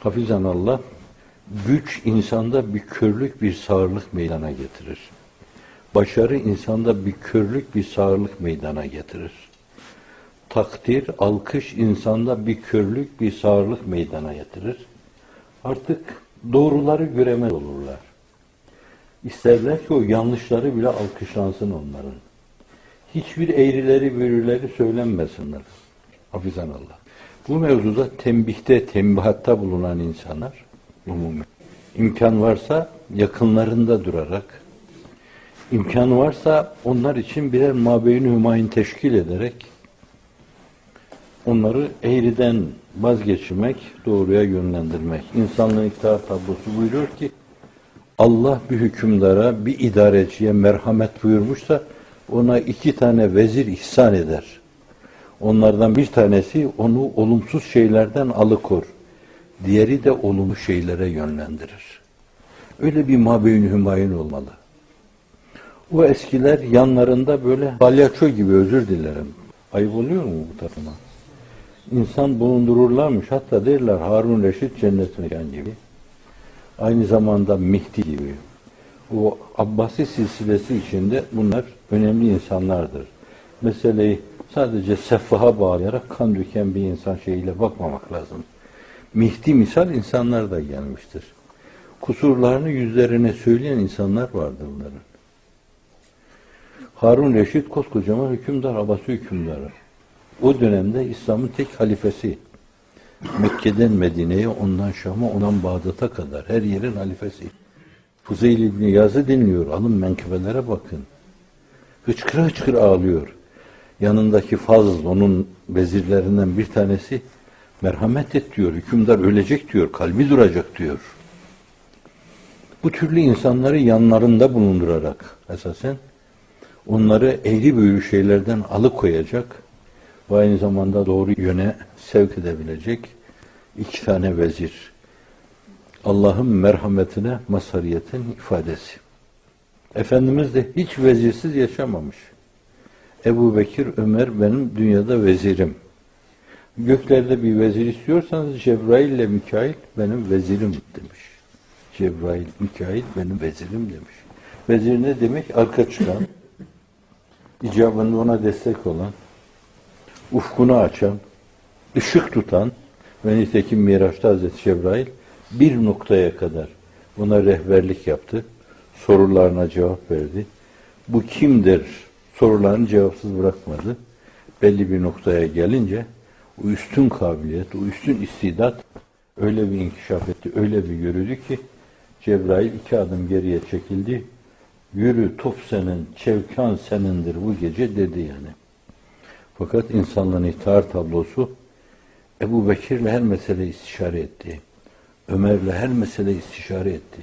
Hafizan Allah, güç insanda bir körlük, bir sağırlık meydana getirir. Başarı insanda bir körlük, bir sağırlık meydana getirir. Takdir, alkış insanda bir körlük, bir sağırlık meydana getirir. Artık doğruları göremez olurlar. İsterler ki o yanlışları bile alkışlansın onların. Hiçbir eğrileri büğrüleri söylenmesinler. Hafizan Allah. Bu mevzuda tembihte, tembihatta bulunan insanlar umumi. imkan varsa yakınlarında durarak, imkan varsa onlar için birer mabeyni hümayin teşkil ederek onları eğriden vazgeçirmek, doğruya yönlendirmek. İnsanlığın itaat tablosu buyuruyor ki Allah bir hükümdara, bir idareciye merhamet buyurmuşsa ona iki tane vezir ihsan eder. Onlardan bir tanesi onu olumsuz şeylerden alıkor. Diğeri de olumlu şeylere yönlendirir. Öyle bir mabeyün hümayun olmalı. O eskiler yanlarında böyle palyaço gibi özür dilerim. Ayıp oluyor mu bu tarafına? İnsan bulundururlarmış. Hatta derler Harun Reşit cennet mekan gibi. Aynı zamanda Mihdi gibi. O Abbasi silsilesi içinde bunlar önemli insanlardır. Meseleyi sadece seffaha bağlayarak kan döken bir insan şeyiyle bakmamak lazım. Mihdi misal insanlar da gelmiştir. Kusurlarını yüzlerine söyleyen insanlar vardır bunların. Harun Reşit koskocaman hükümdar, Abbasi hükümdarı. O dönemde İslam'ın tek halifesi. Mekke'den Medine'ye, ondan Şam'a, ondan Bağdat'a kadar her yerin halifesi. Fuzeyl İbni Yaz'ı dinliyor. Alın menkıbelere bakın. Hıçkıra hıçkıra ağlıyor. Yanındaki Fazl, onun vezirlerinden bir tanesi merhamet et diyor. Hükümdar ölecek diyor. Kalbi duracak diyor. Bu türlü insanları yanlarında bulundurarak esasen onları eğri büğrü şeylerden alıkoyacak ve aynı zamanda doğru yöne sevk edebilecek iki tane vezir. Allah'ın merhametine mazhariyetin ifadesi. Efendimiz de hiç vezirsiz yaşamamış. Ebu Bekir, Ömer benim dünyada vezirim. Göklerde bir vezir istiyorsanız Cebrail ile Mikail benim vezirim demiş. Cebrail, Mikail benim vezirim demiş. Vezir ne demek? Arka çıkan, icabında ona destek olan, ufkunu açan, ışık tutan ve nitekim Miraç'ta Hazreti Cebrail bir noktaya kadar ona rehberlik yaptı. Sorularına cevap verdi. Bu kimdir? Sorularını cevapsız bırakmadı. Belli bir noktaya gelince o üstün kabiliyet, o üstün istidat öyle bir inkişaf etti, öyle bir yürüdü ki Cebrail iki adım geriye çekildi. Yürü top senin, çevkan senindir bu gece dedi yani. Fakat insanlığın itaat tablosu Ebu Bekir'le her mesele istişare etti. Ömer'le her mesele istişare etti.